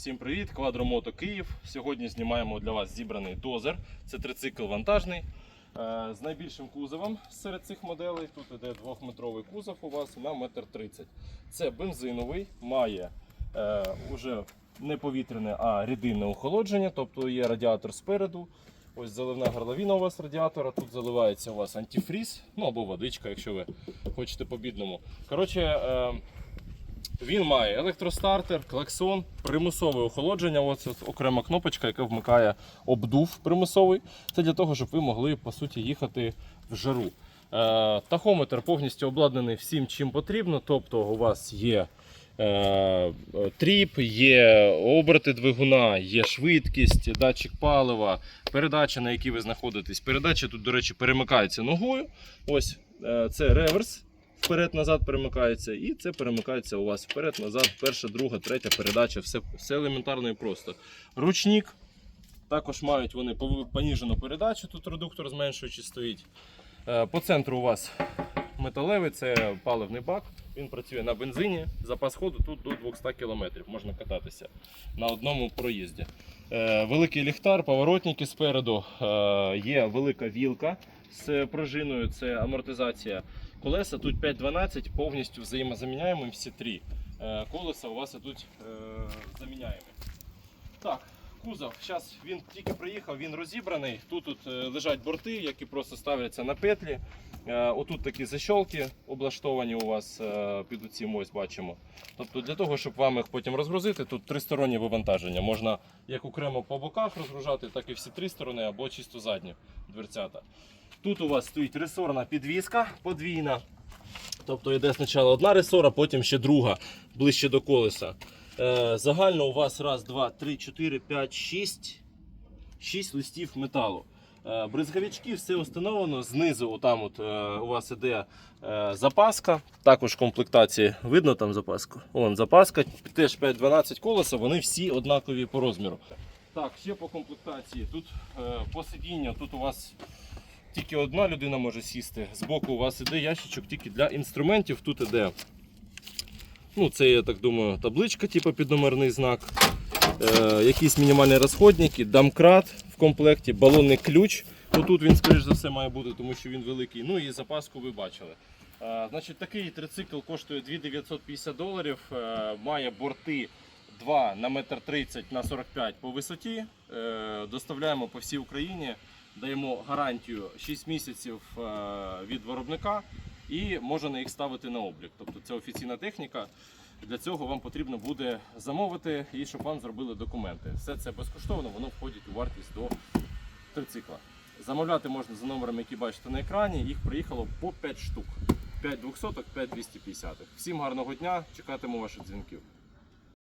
Всім привіт! Квадромото Київ. Сьогодні знімаємо для вас зібраний дозер. Це трицикл вантажний е, з найбільшим кузовом серед цих моделей. Тут іде двохметровий кузов у вас на 1,30 м. Це бензиновий, має е, не повітряне, а рідинне охолодження, тобто є радіатор спереду. Ось заливна горловина у вас радіатора. Тут заливається у вас антифріз, ну або водичка, якщо ви хочете по-бідному. Коротше, е, він має електростартер, клаксон, примусове охолодження. Ось окрема кнопочка, яка вмикає обдув примусовий. Це для того, щоб ви могли по суті їхати в жару. Е, тахометр повністю обладнаний всім, чим потрібно. Тобто у вас є е, тріп, є оберти двигуна, є швидкість, датчик палива, передача, на якій ви знаходитесь. Передача тут, до речі, перемикається ногою. Ось е, це реверс вперед-назад перемикається, і це перемикається у вас вперед-назад, перша, друга, третя передача, все, все елементарно і просто. Ручник. Також мають вони поніжену передачу, тут редуктор зменшуючи стоїть. Е, По центру у вас металевий, це паливний бак. Він працює на бензині. Запас ходу тут до 200 км можна кататися на одному проїзді. Е, Великий ліхтар, поворотники спереду. Е, Є велика вілка з пружиною, це амортизація. Колеса тут 5.12, повністю взаємозаміняємо всі три. Е, Колеса у вас тут е, заміняємо. Так, кузов. Зараз він тільки приїхав, він розібраний. Тут, тут е, лежать борти, які просто ставляться на петлі. Е, Отут такі защолки облаштовані у вас е, під оцім ось бачимо. Тобто для того, щоб вам їх потім розгрузити, тут тристороннє вивантаження. Можна як окремо по боках розгружати, так і всі три сторони або чисто задні дверцята. Тут у вас стоїть ресорна підвіска подвійна. Тобто йде спочатку одна ресора, потім ще друга ближче до колеса. Е, загально у вас раз, два, три, чотири, п'ять, шість, шість листів металу. Е, бризговички, все установлено. Знизу отам от, е, у вас іде запаска. Також в комплектації видно там запаску. Вон запаска, теж 5-12 колеса, вони всі однакові по розміру. Так, ще по комплектації. Тут по сидінню, тут у вас тільки одна людина може сісти. Збоку у вас іде ящичок тільки для інструментів. Тут іде, ну це я так думаю, табличка, типу підномерний знак. Е, якісь мінімальні розходники, дамкрат в комплекті, балонний ключ. Ну, тут він, скоріш за все, має бути, тому що він великий. Ну і запаску ви бачили. Е, значить, такий трицикл коштує 2950 доларів. Е, має борти 2 на 1,30 м на 45 по висоті. Е, доставляємо по всій Україні. Даємо гарантію 6 місяців е, від виробника і можна їх ставити на облік. Тобто це офіційна техніка. Для цього вам потрібно буде замовити і щоб вам зробили документи. Все це безкоштовно, воно входить у вартість до трицикла. Замовляти можна за номером, які бачите на екрані. Їх приїхало по 5 штук. 5 200, 5 250. Всім гарного дня, чекатиму ваших дзвінків.